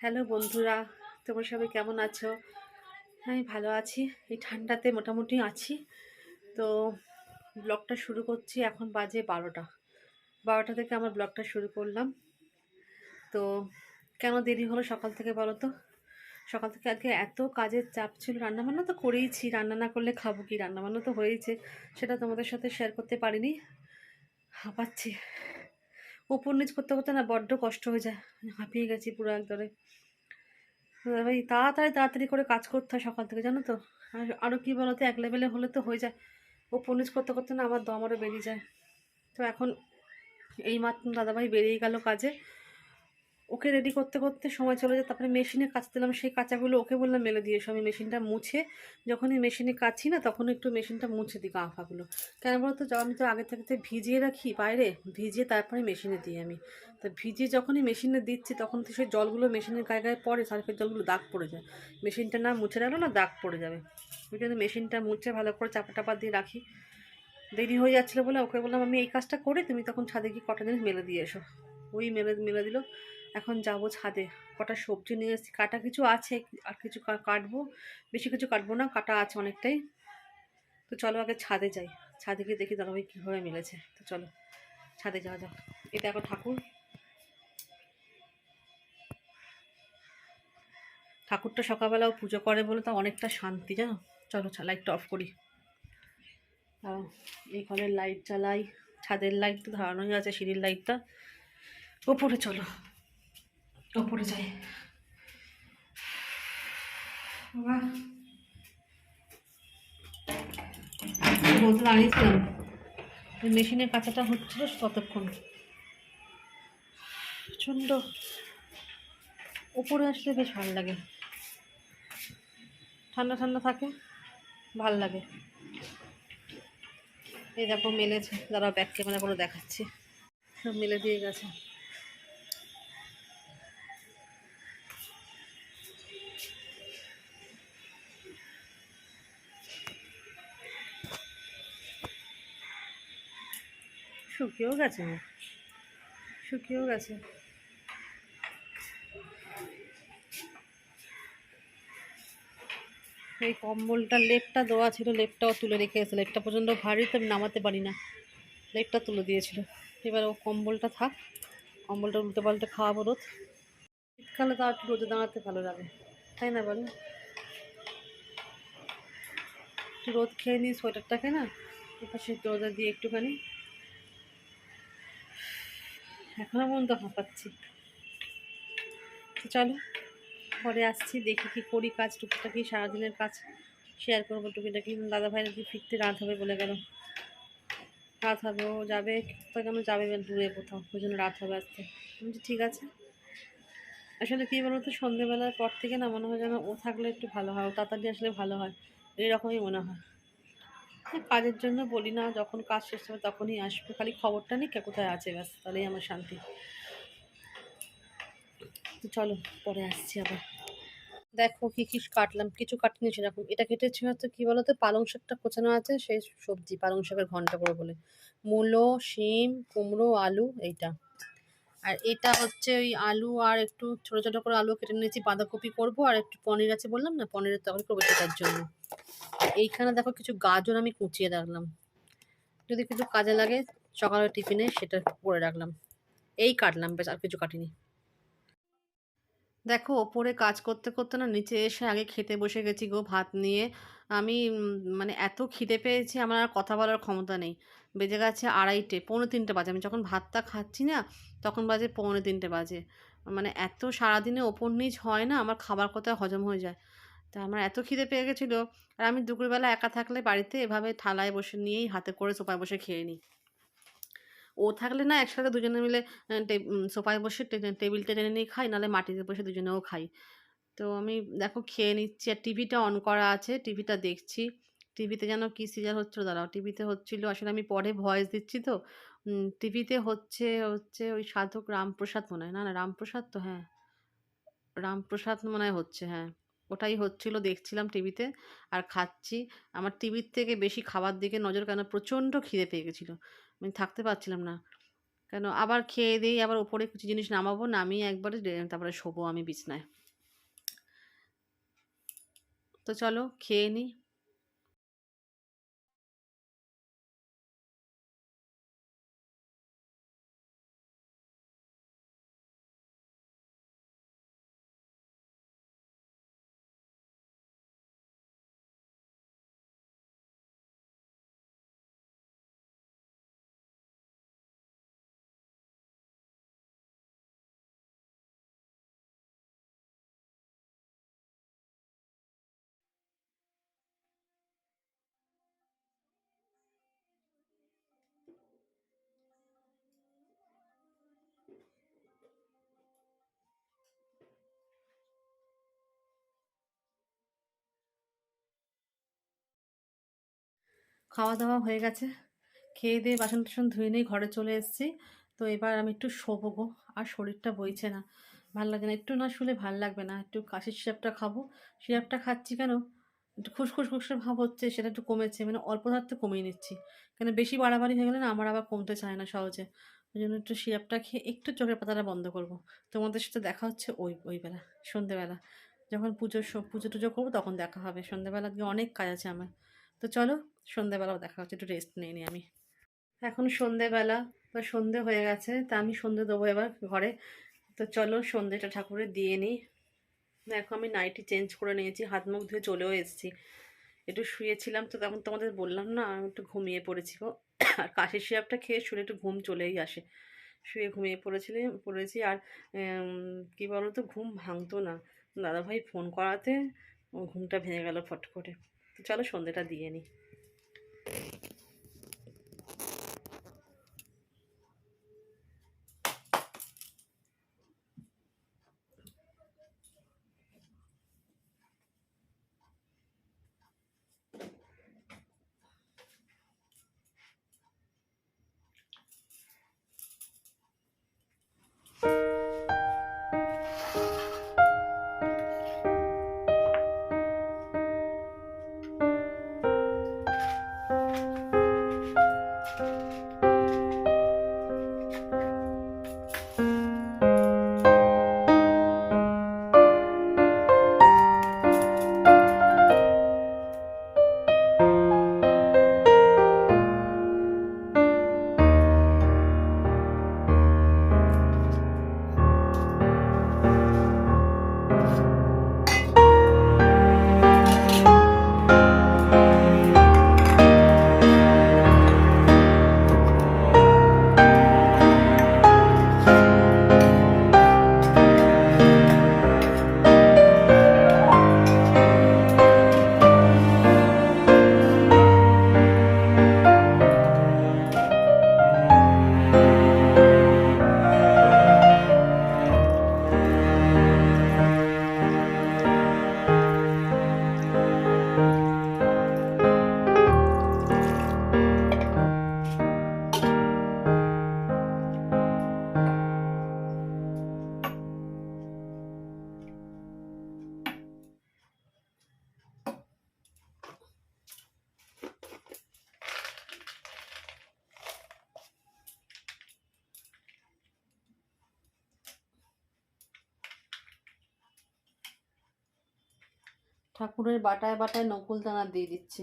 Hello বন্ধুরা, তোমরা সবাই কেমন আছো? আমি ভালো আছি। এই ঠান্ডাতে মোটামুটি আছি। তো ব্লগটা শুরু করছি এখন বাজে বারোটা। বারোটা থেকে আমার ব্লগটা শুরু করলাম। তো কেন দেরি হলো সকাল থেকে বলো তো? সকাল থেকে আজকে এত কাজের চাপ ছিল, রান্নাবান্না তো করেইছি। রান্না না করলে খাব কি? রান্নাবান্না তো হয়েছে সেটা তোমাদের সাথে শেয়ার করতে পারিনি। হাঁপাচ্ছি। উপর নিচ করতে করতে না বড্ড কষ্ট হয়ে যায়। হাঁপিয়ে গেছি পুরো একদরে ভাই, তাড়াতাড়ি তাড়াতাড়ি করে কাজ করতে হয় সকাল থেকে, জানো তো? আর আরও কী বলো তো এক লেভেলে হলে তো হয়ে যায়। উপর নিচ করতে করতে না আমার দম আরও বেরিয়ে যায়। তো এখন এই মাত্র দাদাভাই বেরিয়ে গেল কাজে। ওকে রেডি করতে করতে সময় চলে যায়, তারপরে মেশিনে কাচতে দিলাম সেই কাঁচাগুলো ওকে বললাম, মেলে দিয়ে আমি মেশিনটা মুছে, যখনই মেশিনে কাচি না তখন একটু মেশিনটা মুছে দিই গা ফাগুলো কেন বলতো? আমি তো আগে থাকতে ভিজিয়ে রাখি বাইরে, ভিজিয়ে তারপরে মেশিনে দিই আমি। তো ভিজিয়ে যখনই মেশিনে দিচ্ছি, তখন তো সেই জলগুলো মেশিনের গায়ে গায়ে পড়ে, সার্ফের জলগুলো দাগ পড়ে যায়। মেশিনটা না মুছে রাখল না দাগ পড়ে যাবে। ওই জন্য মেশিনটা মুছে ভালো করে চাপা টাপা দিয়ে রাখি। দেরি হয়ে যাচ্ছিল বলে ওকে বললাম, আমি এই কাজটা করে, তুমি তখন ছাদে গিয়ে কটা জিনিস মেলে দিয়ে এসো। ওই মেলে মেলে দিল। এখন যাব ছাদে। কটা সবজি নিয়ে এসেছি। কাটা কিছু আছে, আর কিছু কাটবো। বেশি কিছু কাটবো না, কাটা আছে অনেকটাই। তো চলো আগে ছাদে যাই। ছাদে গিয়ে দেখি দাদাভাই কীভাবে মিলেছে। তো চলো, ছাদে যাওয়া যাক। এটা এখন ঠাকুর। ঠাকুরটা সকালবেলাও পুজো করে বলে তা অনেকটা শান্তি, জানো? চলো লাইটটা অফ করি। এই ঘরের লাইট জ্বালাই। ছাদের লাইট তো ধরানোই আছে, সিঁড়ির লাইটটা ওপরে চলো। ওপরে যাই বাবা। বলতে দাঁড়িয়েছিলাম। মেশিনের কাঁচাটা হচ্ছিল ততক্ষণ। প্রচণ্ড। ওপরে আসলে বেশ ভালো লাগে। ঠান্ডা ঠান্ডা থাকে, ভালো লাগে। এই দেখো, মেলেছে। দাঁড়াও ব্যাক ক্যামেরা করে দেখাচ্ছি। সব মেলে দিয়ে গেছে। শুকিয়েও গেছে শুকিয়েও গেছে। এই কম্বলটা, লেপটা দেওয়া ছিল, লেপটাও তুলে রেখে গেছে। লেপটা পর্যন্ত ভারী তো আমি নামাতে পারি না। লেপটা তুলে দিয়েছিল। এবার ও কম্বলটা থাক। কম্বলটা উল্টে পাল্টে খাওয়াবো রোদ শীতকালে তো আর একটু রোদে দাঁড়াতে ভালো লাগে। তাই না বলো? রোদ খেয়ে নিই সোয়েটারটাকে না? এপাশে রোদে দিয়ে একটুখানি এখনও পর্যন্ত হাঁপাচ্ছি। তো চলো পরে আসছি দেখি কি করি কাজ টুকিটাকি সারাদিনের কাজ শেয়ার করব টুকিটাকি। দাদা ভাই নাকি ফিরতে রাত হবে বলে গেল। রাত হবে ও যাবে কোথাও কেন যাবে দূরে কোথাও? ওই জন্য রাত হবে আসতে বলছি, ঠিক আছে। আসলে কী বলো তো সন্ধেবেলার পর থেকে না মনে হয় যেন ও থাকলে একটু ভালো হয় ও তাড়াতাড়ি আসলে ভালো হয় এরকমই মনে হ্যাঁ, কাজের জন্য বলি না, যখন কাজ শেষ হবে তখনই আসবে, খালি খবরটা নিক, কে কোথায় আছে, ব্যাস, তাহলেই আমার শান্তি। চলো, পরে আসছি আবার। দেখো কি কি কাটলাম, কিছু কাটিনি সেরকম এটা কেটেছি হয়তো কি বলতো, পালং শাকটা কোচানো আছে, সেই সবজি, পালং শাকের ঘণ্টা করে বলে। মূলো, শিম, কুমড়ো, আলু, এইটা। আর এটা হচ্ছে ওই আলু আর একটু ছোটো ছোটো করে আলু কেটে নিয়েছি, বাঁধাকপি করব আর একটু পনির আছে বললাম না, পনিরের তরকারি করব সেটার জন্য। এইখানে দেখো কিছু গাজর আমি কুচিয়ে রাখলাম। যদি কিছু কাজে লাগে সকালের টিফিনে সেটা করে রাখলাম। এই কাটলাম, বেশ আর কিছু কাটিনি। দেখো, ওপরে কাজ করতে করতে না নিচে এসে আগে খেতে বসে গেছি গো ভাত নিয়ে। আমি মানে এত খিদে পেয়েছি, আমার আর কথা বলার ক্ষমতা নেই। বেজে গেছে আড়াইটে, পৌনে তিনটে বাজে। আমি যখন ভাতটা খাচ্ছি না, তখন বাজে পৌনে তিনটে বাজে। মানে এত সারাদিনে ওপর নিচ হয় না, আমার খাবার কোথায় হজম হয়ে যায়? তা আমার এত খিদে পেয়ে গেছিল, আর আমি দুপুরবেলা একা থাকলে বাড়িতে এভাবে থালায় বসে নিয়েই হাতে করে সোফায় বসে খেয়ে নিই। ও থাকলে না একসাথে দুজনে মিলে সোফায় বসে টেবিলটা টেনে নিয়ে খাই, নাহলে মাটিতে বসে দুজনেও খাই। তো আমি দেখো খেয়ে নিচ্ছি আর টিভিটা অন করা আছে, টিভিটা দেখছি। টিভিতে যেন কী সিরিয়াল হচ্ছিল দাঁড়াও, টিভিতে হচ্ছিল, আসলে আমি পরে ভয়েস দিচ্ছি তো টিভিতে হচ্ছে হচ্ছে ওই সাধক রামপ্রসাদ মনে হয়, না না, রামপ্রসাদ তো হ্যাঁ রামপ্রসাদ মনে হয় হচ্ছে হ্যাঁ। ওটাই হচ্ছিল, দেখছিলাম টিভিতে আর খাচ্ছি। আমার টিভির থেকে বেশি খাবার দিকে নজর কেন? প্রচণ্ড খিদে পেয়ে গেছিল। আমি থাকতে পারছিলাম না। কেন? আবার খেয়ে দিই, আবার ওপরে কিছু জিনিস নামাবো, নামিয়ে একবারে তারপরে শোবো আমি বিছনায়। তো চলো, খেয়ে নিই খাওয়া দাওয়া হয়ে গেছে। খেয়ে দিয়ে বাসন টাসন ধুয়ে নিয়ে ঘরে চলে এসেছি। তো এবার আমি একটু শোবো গো, আর শরীরটা বইছে না। ভালো লাগে না। একটু না শুলে ভালো লাগবে না। একটু কাশির সিরাপটা খাব। সিরাপটা খাচ্ছি কেন? একটু খুসখুস খুসখুস ভাব হচ্ছে, সেটা একটু কমেছে। মানে অল্প ধারতে কমিয়ে নিচ্ছি। কেন বেশি বাড়াবাড়ি হয়ে গেলে না আমার আবার কমতে চায় না সহজে। ওই জন্য একটু সিরাপটা খেয়ে একটু চোখের পাতাটা বন্ধ করব। তোমাদের সাথে দেখা হচ্ছে ওই ওই বেলা, সন্ধেবেলা। যখন পুজোর পুজো টুজো করব তখন দেখা হবে। সন্ধেবেলা দিয়ে অনেক কাজ আছে আমার। তো চলো সন্ধেবেলাও দেখা হচ্ছে, একটু রেস্ট নিয়ে নিই আমি। এখন সন্ধেবেলা তো সন্ধে হয়ে গেছে, তা আমি সন্ধে দেবো এবার ঘরে। তো চলো সন্ধেটা ঠাকুরের দিয়ে নিই দেখো আমি নাইটি চেঞ্জ করে নিয়েছি, হাত মুখ ধুয়ে চলেও এসেছি। একটু শুয়েছিলাম তো তখন তোমাদের বললাম না, আমি একটু ঘুমিয়ে পড়েছি গো। আর কাশির সিরাপটা খেয়ে শুলে একটু ঘুম চলেই আসে। শুয়ে ঘুমিয়ে পড়েছিলি, পড়েছি আর কি বলো তো ঘুম ভাঙতো না। দাদাভাই ফোন করাতে ঘুমটা ভেঙে গেল ফট করে। চলো সন্ধ্যেটা দিয়ে নিই ঠাকুরের বাটায় বাটায় নকুল দানা দিয়ে দিচ্ছি।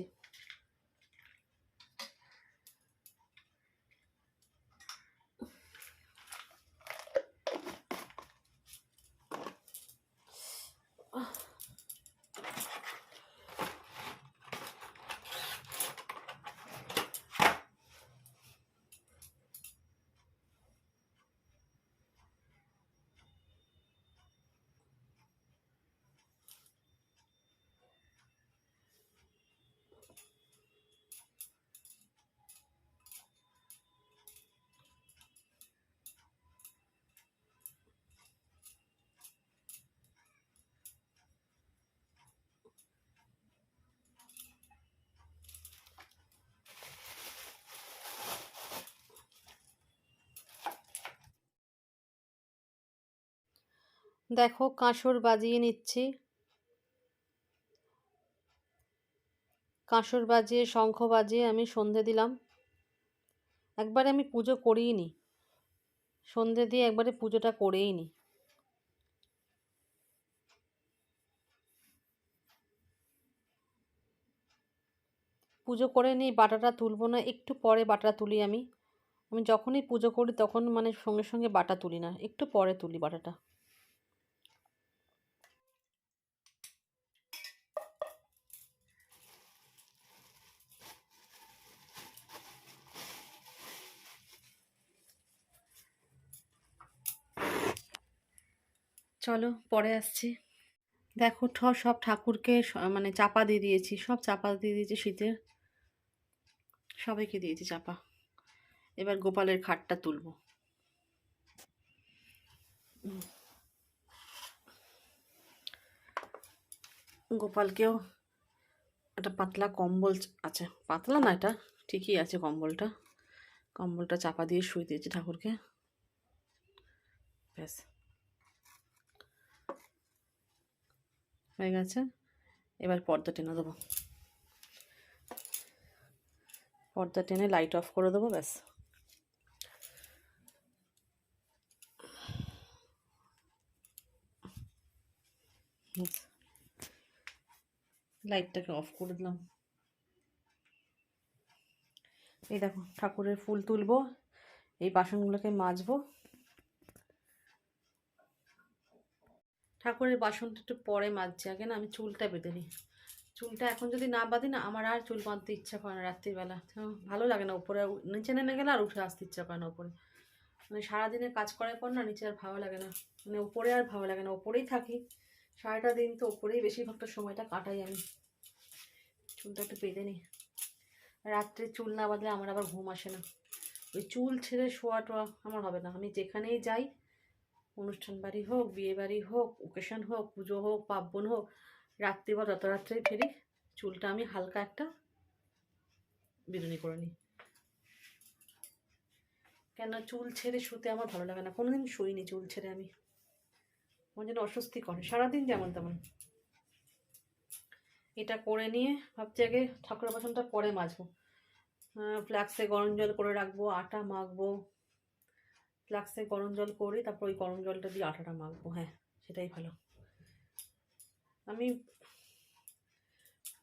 দেখো, কাঁসর বাজিয়ে নিচ্ছি। কাঁসর বাজিয়ে, শঙ্খ বাজিয়ে আমি সন্ধে দিলাম। একবারে আমি পুজো করিই নি। সন্ধে দিয়ে একবারে পুজোটা করেই নি। পুজো করে নিই বাটাটা তুলবো না, একটু পরে বাটা তুলি আমি। আমি যখনই পুজো করি তখন মানে সঙ্গে সঙ্গে বাটা তুলি না, একটু পরে তুলি বাটাটা। চলো পরে আসছি। দেখো ঠ, সব ঠাকুরকে মানে চাপা দিয়ে দিয়েছি। সব চাপা দিয়ে দিয়েছি শীতের। সবাইকে দিয়েছি চাপা। এবার গোপালের খাটটা তুলবো। গোপালকেও একটা পাতলা কম্বল আছে। পাতলা না এটা? ঠিকই আছে কম্বলটা। কম্বলটা চাপা দিয়ে শুয়ে দিয়েছি ঠাকুরকে। ব্যাস। হয়ে গেছে। এবার পর্দা টেনে দেবো। পর্দা টেনে লাইট অফ করে দেবো, ব্যাস। লাইটটাকে অফ করে দিলাম। এই দেখো, ঠাকুরের ফুল তুলবো, এই বাসনগুলোকে মাজবো। ঠাকুরের বাসনটা একটু পরে মাজছি, আগে না আমি চুলটা বেঁধে নিই। চুলটা এখন যদি না বাঁধি না, আমার আর চুল বাঁধতে ইচ্ছা করে না রাত্রিবেলা। ভালো লাগে না উপরে, নিচে নেমে গেলে আর উঠে আসতে ইচ্ছা করে না উপরে। মানে সারাদিনের কাজ করার পর না নিচে আর ভালো লাগে না। মানে উপরে আর ভালো লাগে না, উপরেই থাকি। সারাটা দিন তো উপরেই বেশিরভাগটা সময়টা কাটাই আমি। চুলটা একটু বেঁধে নিই। রাত্রে চুল না বাঁধলে আমার আবার ঘুম আসে না। ওই চুল ছেড়ে শোয়া টোয়া আমার হবে না। আমি যেখানেই যাই অনুষ্ঠান বাড়ি হোক, বিয়ে বাড়ি হোক ওকেশন হোক, পুজো হোক, পার্বণ হোক রাত্রি বা যত রাত্রেই ফেরি, চুলটা আমি হালকা একটা বিরুনি করে নিই। কেন চুল ছেড়ে শুতে আমার ভালো লাগে না, কোনোদিন শুইনি চুল ছেড়ে আমি। আমার যেন অস্বস্তি করে, সারাদিন যেমন তেমন। এটা করে নিয়ে ভাবছি আগে ঠাকুরের বাসনটা পরে মাজবো। ফ্লাক্সে গরম জল করে রাখব, আটা মাখবো ফ্লাক্সে গরম জল করে তারপর ওই গরম জলটা দিয়ে আটাটা মাখবো হ্যাঁ সেটাই ভালো। আমি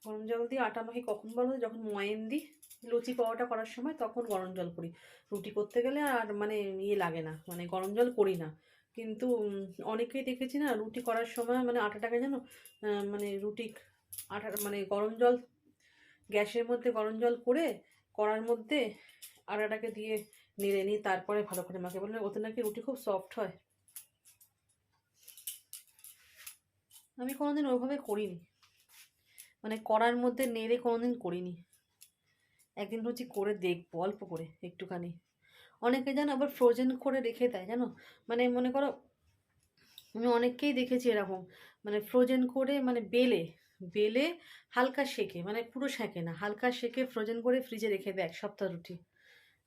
গরম জল দিয়ে আটা মাখি কখন বলো যখন ময়েন দিই, লুচি পাওয়াটা করার সময় তখন গরম জল করি। রুটি করতে গেলে আর মানে ইয়ে লাগে না মানে গরম জল করি না। কিন্তু অনেকেই দেখেছি না, রুটি করার সময় মানে আটাটাকে যেন মানে রুটি আটা মানে গরম জল, গ্যাসের মধ্যে গরম জল করে কড়ার মধ্যে আটাটাকে দিয়ে নেড়ে নিই তারপরে ভালো করে মাখে বলে ওতে নাকি রুটি খুব সফট হয়। আমি কোনোদিন ওইভাবে করিনি। মানে করার মধ্যে নেড়ে কোনোদিন করিনি। একদিন হচ্ছে করে দেখব, অল্প করে একটুখানি। অনেকে জানো আবার ফ্রোজেন করে রেখে দেয়, জানো? মানে মনে করো, আমি অনেককেই দেখেছি এরকম। মানে ফ্রোজেন করে মানে বেলে বেলে হালকা সেকে মানে পুরো সেকে না, হালকা সেকে ফ্রোজেন করে ফ্রিজে রেখে দেয় এক সপ্তাহ রুটি।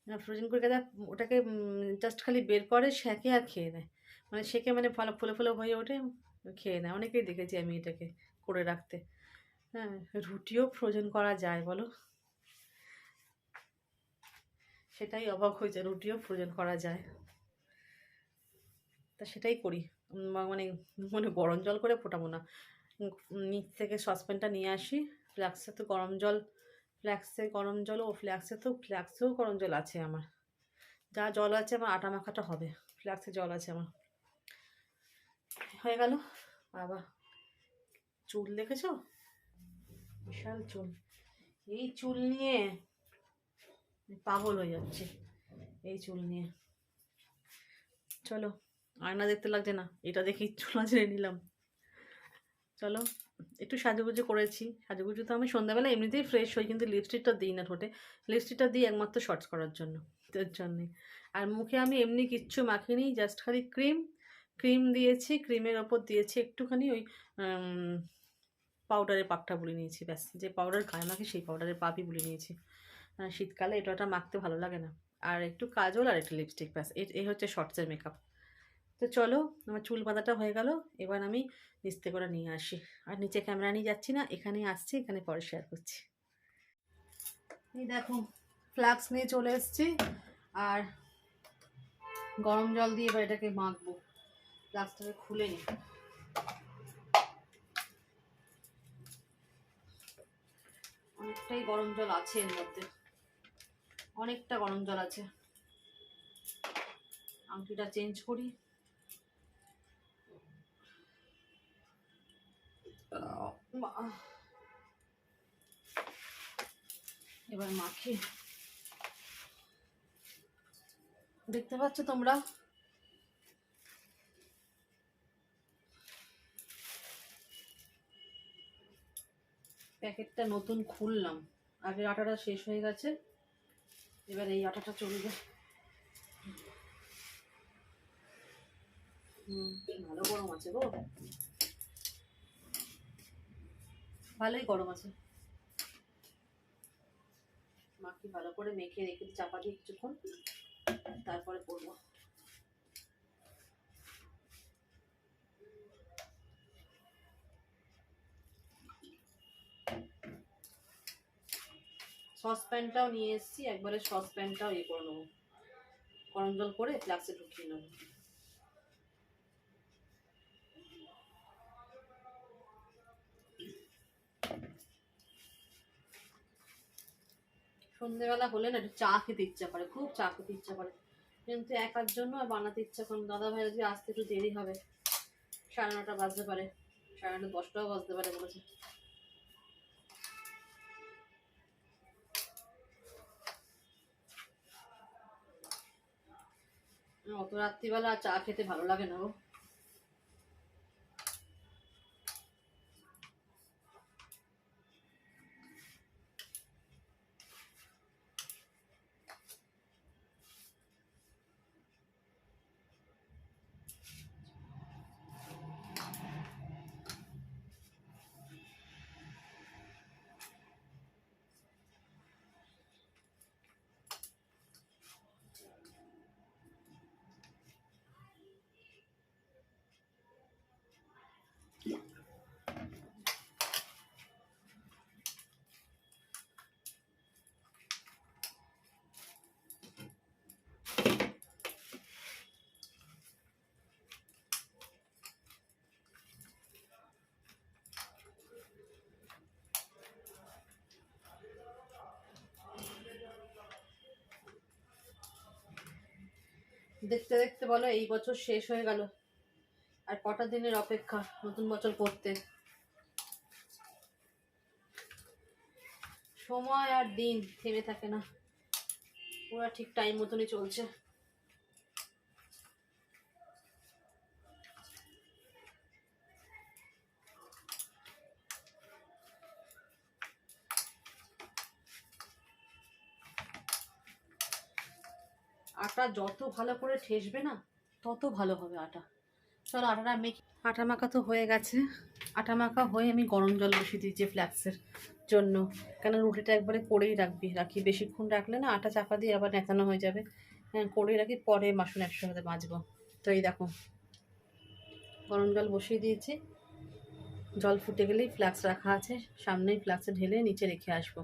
ফ্রোজেন করে দেয় ওটাকে জাস্ট খালি বের করে, সেকে আর খেয়ে নেয় মানে সেকে মানে ভালো ফুলে ফুলে হয়ে ওঠে, খেয়ে নেয় অনেকেই দেখেছি আমি এটাকে করে রাখতে। হ্যাঁ রুটিও ফ্রোজেন করা যায়, বলো? সেটাই অবাক হয়েছে রুটিও ফ্রোজেন করা যায়। তা সেটাই করি। মানে মানে গরম জল করে ফোটাবো না। নিচ থেকে সসপ্যানটা নিয়ে আসি। ফ্লাক্সে তো গরম জল ফ্ল্যাক্সে গরম জল, ও ফ্ল্যাক্সে তো ফ্ল্যাক্সেও গরম জল আছে আমার। যা জল আছে আমার, আটা মাখাটা হবে। ফ্ল্যাক্সে জল আছে আমার। হয়ে গেল? বাবা, চুল দেখেছ? বিশাল চুল। এই চুল নিয়ে পাগল হয়ে যাচ্ছে, এই চুল নিয়ে। চলো, আয়না দেখতে লাগছে না। এটা দেখেই চুল ছেড়ে নিলাম। চলো। একটু সাজুগুজু করেছি। সাজুগুজু তো আমি সন্ধ্যাবেলা এমনিতেই ফ্রেশ হই, কিন্তু লিপস্টিকটা দিই না ঠোঁটে। লিপস্টিকটা দিই একমাত্র শর্টস করার জন্য, তার জন্যে। আর মুখে আমি এমনি কিচ্ছু মাখিনি জাস্ট খালি ক্রিম ক্রিম দিয়েছি ক্রিমের ওপর দিয়েছি একটুখানি ওই পাউডারের পাপটা বলে নিয়েছি, ব্যাস। যে পাউডার গায়ে মাখি সেই পাউডারের পাপই বলে নিয়েছি। শীতকালে এটা ওটা মাখতে ভালো লাগে না। আর একটু কাজল আর একটু লিপস্টিক ব্যাস। এ- হচ্ছে শর্টসের মেকআপ তো চলো, আমার চুল বাঁধাটা হয়ে গেল, এবার আমি নিস্তে করে নিয়ে আসি। আর নিচে ক্যামেরা নিয়ে যাচ্ছি না এখানে আসছি, এখানে পরে শেয়ার করছি। এই দেখো ফ্লাক্স নিয়ে চলে এসেছি, আর গরম জল দিয়ে এবার এটাকে মাখবো। গ্লাসটাকে খুলে নি অনেকটাই গরম জল আছে এর মধ্যে। অনেকটা গরম জল আছে। আংটিটা চেঞ্জ করি। এবার মাখি। দেখতে পাচ্ছ তোমরা? প্যাকেটটা নতুন খুললাম। আগের আটাটা শেষ হয়ে গেছে। এবার এই আটাটা চলবে। হুম, ভালো গরম আছে গো। ভালোই গরম আছে। মাখি ভালো করে মেখে রেখে চাপা দিয়ে কিছুক্ষণ, তারপরে করব। সসপ্যানটাও নিয়ে এসেছি, একবারে সসপ্যানটাও ইয়ে করে নেব। গরম জল করে ফ্লাক্সে ঢুকিয়ে নেব। সন্ধেবেলা হলে না একটু চা খেতে ইচ্ছা করে, খুব চা খেতে ইচ্ছা করে। কিন্তু একার জন্য আর বানাতে ইচ্ছা করে দাদা ভাই যদি আসতে একটু দেরি হবে, সাড়ে নটা বাজতে পারে। সাড়ে নটা দশটাও বাজতে পারে বলেছে। অত রাত্রিবেলা চা খেতে ভালো লাগে না গো। দেখতে দেখতে বলো, এই বছর শেষ হয়ে গেল। আর কটা দিনের অপেক্ষা নতুন বছর পড়তে সময় আর দিন থেমে থাকে না। পুরা ঠিক টাইম মতনই চলছে। আটা যত ভালো করে ঠেসবে না, তত ভালো হবে আটা। চলো আটাটা মেখে আটা মাখা তো হয়ে গেছে। আটা মাখা হয়ে আমি গরম জল বসিয়ে দিয়েছি ফ্ল্যাক্সের জন্য। কেন রুটিটা একবারে করেই রাখবি, রাখি। বেশিক্ষণ রাখলে না আটা চাপা দিয়ে আবার নেতানো হয়ে যাবে। হ্যাঁ করেই রাখি, পরে মাসুন একসঙ্গে মাজবো তো এই দেখো, গরম জল বসিয়ে দিয়েছি। জল ফুটে গেলেই ফ্লাক্স রাখা আছে। সামনেই ফ্লাক্সে ঢেলে নিচে রেখে আসব।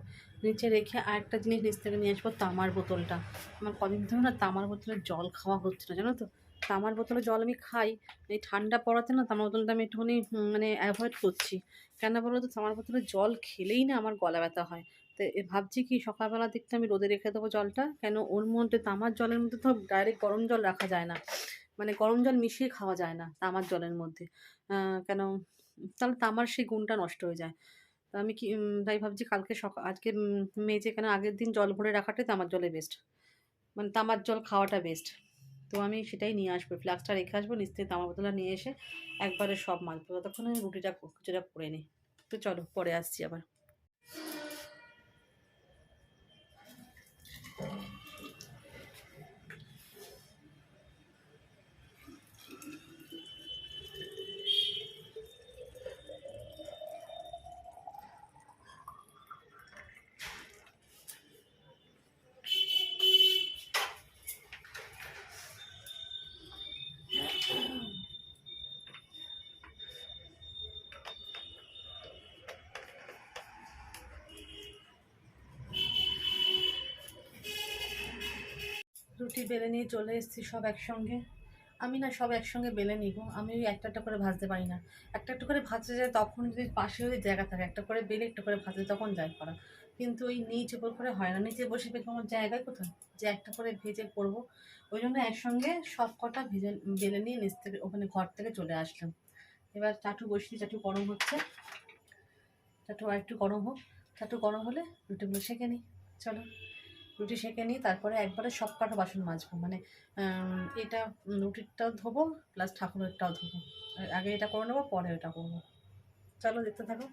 নিচে রেখে আরেকটা জিনিস নিচ থেকে নিয়ে আসব, তামার বোতলটা। আমার কদিন ধরে না তামার বোতলে জল খাওয়া হচ্ছে না জানো তো? তামার বোতলে জল আমি খাই, এই ঠান্ডা পড়াতে না তামার বোতলটা আমি একটুখানি মানে অ্যাভয়েড করছি। কেন বলো তো, তামার বোতলে জল খেলেই না আমার গলা ব্যথা হয়। তো ভাবছি কি সকালবেলার দিকটা আমি রোদে রেখে দেবো জলটা? কেন ওর মধ্যে তামার জলের মধ্যে তো ডাইরেক্ট গরম জল রাখা যায় না। মানে গরম জল মিশিয়ে খাওয়া যায় না তামার জলের মধ্যে। কেন তাহলে তামার সেই গুণটা নষ্ট হয়ে যায়। তো আমি কি তাই ভাবছি কালকে সকাল আজকে মেয়ে কেন আগের দিন জল ভরে রাখাটাই তামার জলে বেস্ট মানে তামার জল খাওয়াটা বেস্ট তো আমি সেটাই নিয়ে আসব, ফ্লাক্সটা রেখে আসব নিচ থেকে তামা বোতলা নিয়ে এসে একবারে সব মাছবো ততক্ষণে রুটিটা কিছুটা করে নিই। তো চলো, পরে আসছি আবার। রুটি বেলে নিয়ে চলে এসেছি সব একসঙ্গে। আমি না সব একসঙ্গে বেলে নিব। আমি ওই একটা একটা করে ভাজতে পারি না। একটা একটা করে ভাজতে যায় তখন যদি পাশে যদি জায়গা থাকে, একটা করে বেলে, একটা করে ভাজতে তখন যায় করা। কিন্তু ওই নিচ উপর করে হয় না। নিচে বসে পেলে আমার জায়গায় কোথায়? যে একটা করে ভেজে করব। ওই জন্য একসঙ্গে সব কটা ভেজে, বেলে নিয়ে নিচ থেকে ওখানে ঘর থেকে চলে আসলাম। এবার চাটু বসিয়ে, চাটু গরম হচ্ছে। চাটু আর একটু গরম হোক। চাটু গরম হলে রুটিগুলো সেঁকে নিই। চলো। রুটি সেঁকে নিই, তারপরে একবারে সব কটা বাসন মাজবো। মানে এটা রুটিরটাও ধোবো প্লাস ঠাকুরেরটাও ধোবো। আগে এটা করে নেব, পরে এটা করব। চলো, দেখতে থাকো।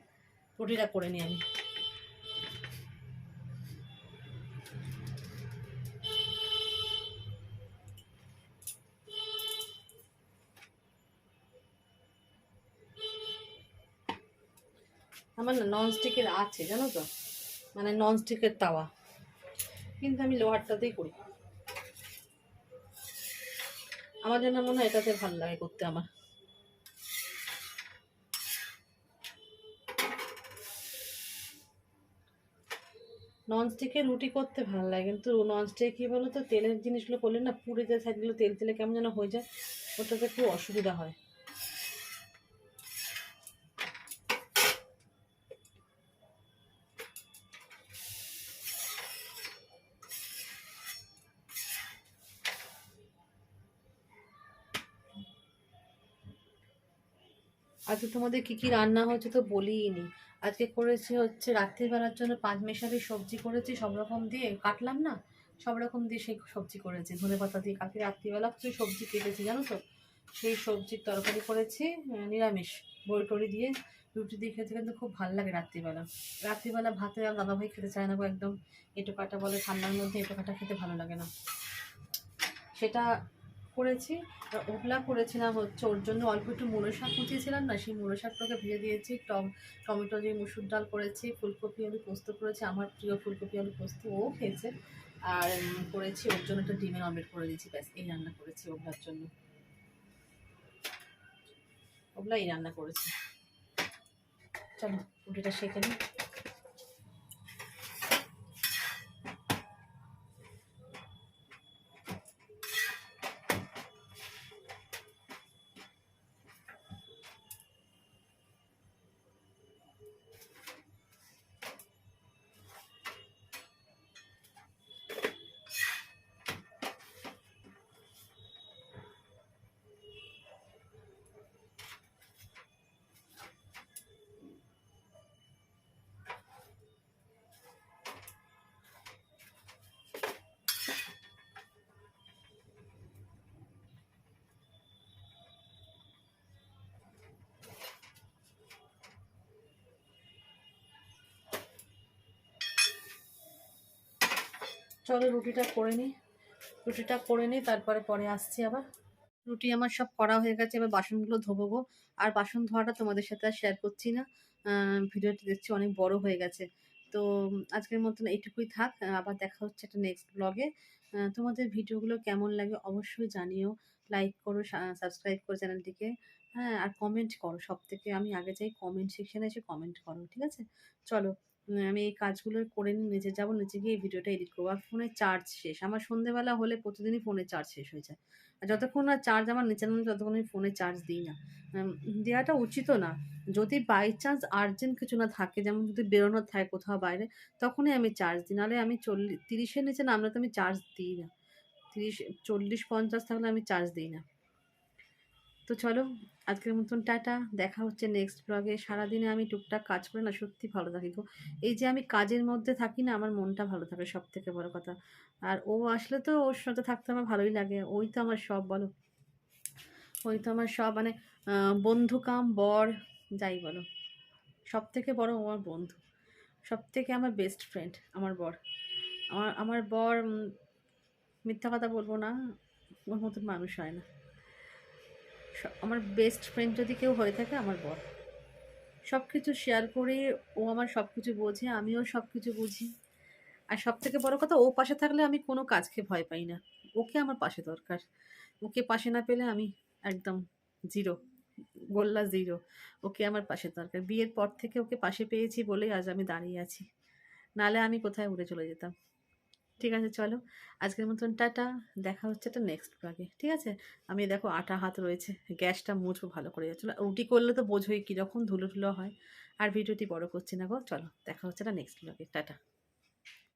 রুটিটা করে নিই আমি। আমার না ননস্টিকের আছে, জানো তো? মানে ননস্টিকের তাওয়া। কিন্তু আমি লোহারটাতেই করি। আমার জন্য মনে হয় এটাতে ভালো লাগে করতে আমার। ননস্টিকের রুটি করতে ভালো লাগে, কিন্তু ননস্টিক কী বলো তো তেলের জিনিসগুলো করলে না পুড়ে যায়, সাইডগুলো তেল তেলে কেমন যেন হয়ে যায়, ওটাতে খুব অসুবিধা হয়। আজকে তোমাদের কি কি রান্না হয়েছে তো বলিই নি আজকে করেছি হচ্ছে রাত্রিবেলার জন্য পাঁচ মেশালি সবজি করেছি, সব রকম দিয়ে কাটলাম না, সব রকম দিয়ে সেই সবজি করেছি। ধনে পাতা দিয়ে কালকে রাত্রিবেলা কিছু সবজি কেটেছি, জানো তো? সেই সবজির তরকারি করেছি নিরামিষ। বড়ি টড়ি দিয়ে রুটি দিয়ে খেতে কিন্তু খুব ভালো লাগে রাত্রিবেলা রাত্রিবেলা ভাতে আর দাদাভাই খেতে চায় না একদম। এটো কাটা বলে ঠান্ডার মধ্যে এটো কাটা খেতে ভালো লাগে না। সেটা করেছি আর ওগুলা করেছিলাম হচ্ছে ওর জন্য অল্প একটু মুলো শাক কুচিয়েছিলাম, না সেই মুলো শাকটাকে ভেজে দিয়েছি, টম, টমেটো দিয়ে মুসুর ডাল করেছি, ফুলকপি আলু পোস্ত করেছি, আমার প্রিয় ফুলকপি আলু পোস্ত ও খেয়েছে, আর করেছি ওর জন্য একটা ডিমের অমলেট করে দিয়েছি, ব্যাস, এই রান্না করেছি ওগুলার জন্য। ওগুলা এই রান্না করেছি। চলো, রুটিটা শেখে চলো রুটিটা করে নিই। রুটিটা করে নিই, তারপরে পরে আসছি আবার। রুটি আমার সব করা হয়ে গেছে, এবার বাসনগুলো ধোবো গো। আর বাসন ধোয়াটা তোমাদের সাথে আর শেয়ার করছি না। ভিডিওটি দেখছি অনেক বড় হয়ে গেছে। তো আজকের মতন এইটুকুই থাক। আবার দেখা হচ্ছে একটা নেক্সট ব্লগে তোমাদের ভিডিওগুলো কেমন লাগে অবশ্যই জানিও। লাইক করো সাবস্ক্রাইব করো চ্যানেলটিকে। হ্যাঁ আর কমেন্ট করো। সব থেকে আমি আগে চাই কমেন্ট সেকশানে এসে কমেন্ট করো, ঠিক আছে? চলো। আমি এই কাজগুলো করে নিচে যাব, নিচে গিয়ে এই ভিডিওটা এডিট করব। আর ফোনে চার্জ শেষ। আমার সন্ধেবেলা হলে প্রতিদিনই ফোনে চার্জ শেষ হয়ে যায়। আর যতক্ষণ না চার্জ আমার নিচে নামে ততক্ষণ আমি ফোনে চার্জ দিই না। দেওয়াটা উচিতও না। যদি বাই চান্স আর্জেন্ট কিছু না থাকে, যেমন যদি বেরোনোর থাকে কোথাও বাইরে, তখনই আমি চার্জ দিই। নাহলে আমি চল্লিশ তিরিশের নিচে নামলে তো আমি চার্জ দিই না। তিরিশ, চল্লিশ, পঞ্চাশ থাকলে আমি চার্জ দিই না। তো চলো, আজকের মতন টাটা। দেখা হচ্ছে নেক্সট ব্লগে সারাদিনে আমি টুকটাক কাজ করে না, সত্যি ভালো থাকি গো। এই যে আমি কাজের মধ্যে থাকি না, আমার মনটা ভালো থাকে সব থেকে বড় কথা। আর ও আসলে তো ওর সাথে থাকতে আমার ভালোই লাগে। ওই তো আমার সব, বলো। ওই তো আমার সব মানে বন্ধু কাম, বর, যাই বলো। সব থেকে বড় আমার বন্ধু। সব থেকে আমার বেস্ট ফ্রেন্ড আমার বর। আমার আমার বর মিথ্যা কথা বলব না। ওর মতন মানুষ হয় না। আমার বেস্ট ফ্রেন্ড যদি কেউ হয়ে থাকে, আমার বর। সব কিছু শেয়ার করে ও আমার সব কিছু বোঝে, আমিও সব কিছু বুঝি। আর সব থেকে বড় কথা, ও পাশে থাকলে আমি কোনো কাজকে ভয় পাই না। ওকে আমার পাশে দরকার। ওকে পাশে না পেলে আমি একদম জিরো গোল্লা জিরো ওকে আমার পাশে দরকার। বিয়ের পর থেকে ওকে পাশে পেয়েছি বলেই আজ আমি দাঁড়িয়ে আছি। নালে আমি কোথায় উড়ে চলে যেতাম? ঠিক আছে, চলো। আজকের মতন টাটা। দেখা হচ্ছে একটা নেক্সট ব্লগে ঠিক আছে? আমি দেখো আটা হাত রয়েছে, গ্যাসটা মুছবো ভালো করে। চলো, রুটি করলে তো বোঝোই কীরকম ধুলো ধুলো হয়। আর ভিডিওটি বড় করছি না গো, চলো, দেখা হচ্ছে একটা নেক্সট ব্লগে টাটা।